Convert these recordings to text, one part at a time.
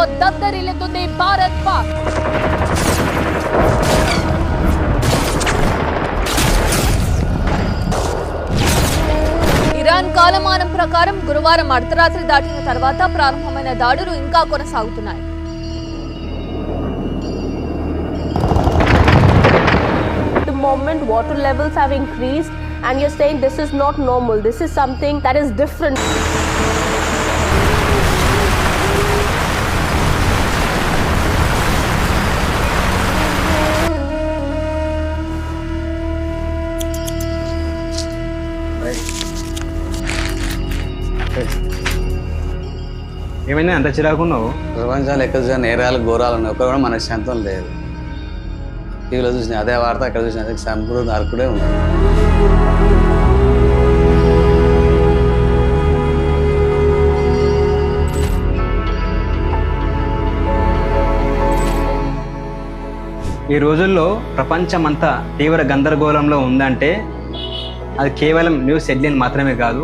ఘర్షణలో దద్దరిల్లుతుంది భారత్ పాక్ ఇరాన్ కాలమానం ప్రకారం గురువారం అర్ధరాత్రి దాటిన తర్వాత ప్రారంభమైన దాడులు ఇంకా కొనసాగుతున్నాయి moment water levels have increased and you're saying this is not normal this is something that is different ఏమైనా అంత చిరాకున్నావు ప్రపంచంలో ఎక్కడ చూసిన నేరాలు ఘోరాలు ఉన్నాయి. ఒక్కడ కూడా మనకు శాంతం లేదు. టీవీలో చూసిన అదే వార్త అక్కడ చూసిన అదే సంపుడు నరకుడే ఉంది ఈ రోజుల్లో ప్రపంచమంతా తీవ్ర గందరగోళంలో ఉందంటే అది కేవలం న్యూస్ హెడ్లైన్ మాత్రమే కాదు.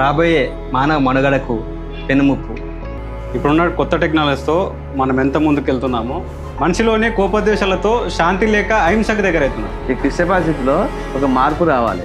రాబోయే మానవ మనుగడకు పెనుముప్పు. ఇప్పుడున్న కొత్త టెక్నాలజీతో మనం ఎంత ముందుకు వెళ్తున్నామో మనిషిలోనే కోపద్వేషాలతో శాంతి లేక అహింసకు దగ్గర అవుతున్నాం ఈ క్లిష్ట పరిస్థితిలో ఒక మార్పు రావాలి.